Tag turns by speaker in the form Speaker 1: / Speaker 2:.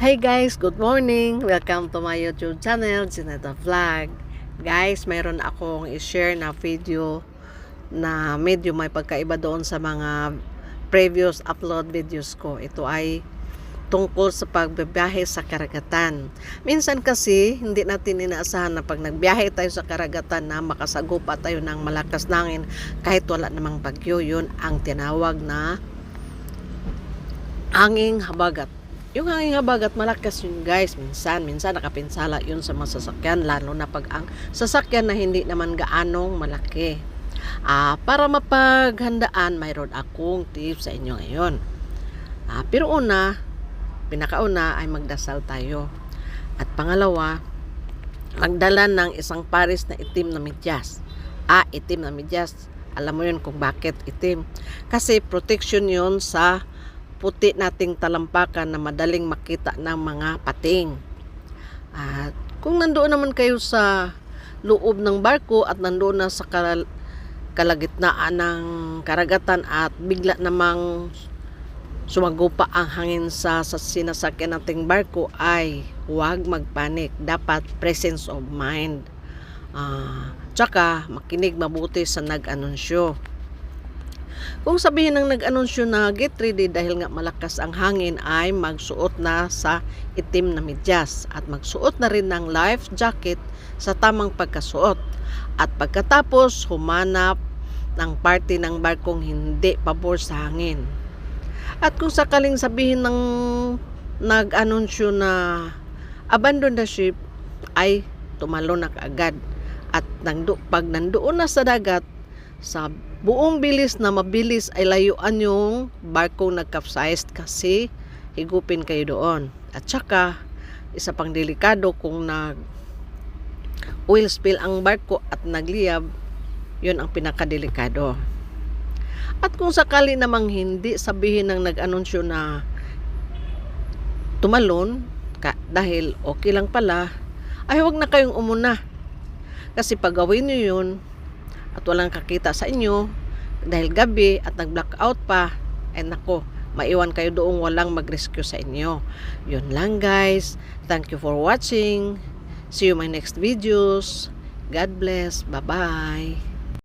Speaker 1: Hey guys, good morning! Welcome to my YouTube channel, Janeta Vlog. Guys, mayroon akong i-share na video na medyo may pagkaiba doon sa mga previous upload videos ko. Ito ay tungkol sa pagbibiyahe sa karagatan. Minsan kasi, hindi natin inaasahan na pag nagbiyahe tayo sa karagatan na makasagupa tayo ng malakas nangin kahit wala namang bagyo, yun ang tinawag na hanging habagat. Yung hanging habagat, malakas yun guys. Minsan, minsan nakapinsala yun sa mga sasakyan, lalo na pag ang sasakyan na hindi naman gaanong malaki. Ah, para mapaghandaan, mayroon akong tips sa inyo ngayon. Ah, pero una, pinakauna ay magdasal tayo. At pangalawa, magdala ng isang pares na itim na medyas. Ah, itim na medyas. Alam mo yun kung bakit itim. Kasi protection yun sa puti nating talampakan na madaling makita ng mga pating. At kung nandoon naman kayo sa loob ng barko at nandoon na sa kal- kalagitnaan ng karagatan at bigla namang sumagupa ang hangin sa, sa sinasakyan nating barko ay huwag magpanik. Dapat presence of mind. Ah, tsaka makinig mabuti sa nag-anunsyo. Kung sabihin ng nag-anunsyo na get ready dahil nga malakas ang hangin ay magsuot na sa itim na medyas at magsuot na rin ng life jacket sa tamang pagkasuot. At pagkatapos humanap ng party ng barkong hindi pabor sa hangin. At kung sakaling sabihin ng nag-anunsyo na abandon the ship ay tumalo na kaagad. At nando, pag nandoon na sa dagat, sa buong bilis na mabilis ay layuan yung barko nag-capsized kasi higupin kayo doon. At saka, isa pang delikado kung nag oil spill ang barko at nagliyab, yun ang pinakadelikado. At kung sakali namang hindi sabihin ng nag-anunsyo na tumalon, ka, dahil okay lang pala, ay huwag na kayong umuna. Kasi pag gawin nyo yun, at walang kakita sa inyo, dahil gabi at nag-blackout pa, ay nako, maiwan kayo doong walang mag-rescue sa inyo. Yun lang guys. Thank you for watching. See you my next videos. God bless. Bye-bye.